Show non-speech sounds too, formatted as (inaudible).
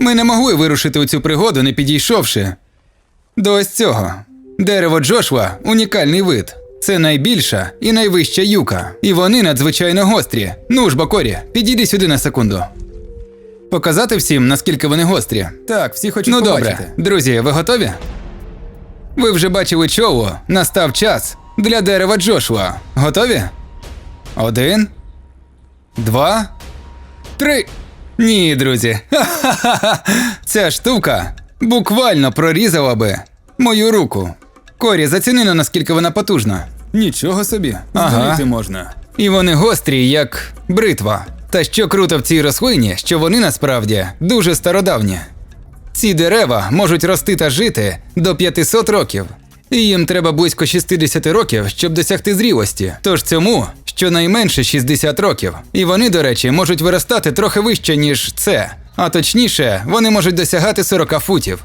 Ми не могли вирушити у цю пригоду, не підійшовши до ось цього. Дерево Джошуа унікальний вид. Це найбільша і найвища юка. І вони надзвичайно гострі. Ну ж, Бокорі, підійди сюди на секунду. Показати всім, наскільки вони гострі. Так, всі хочуть Ну побачити. добре, друзі, ви готові? Ви вже бачили чоу. Настав час для дерева Джошуа. Готові? Один. Два. Три. Ні, друзі. Ха-ха-ха. (laughs) Ця штука буквально прорізала би мою руку. Корі, заціни на наскільки вона потужна. Нічого собі. Ага. Можна. І вони гострі, як бритва. Та що круто в цій рослині, що вони насправді дуже стародавні. Ці дерева можуть рости та жити до 500 років. І їм треба близько 60 років, щоб досягти зрілості. Тож цьому щонайменше 60 років. І вони, до речі, можуть виростати трохи вище, ніж це. А точніше, вони можуть досягати 40 футів.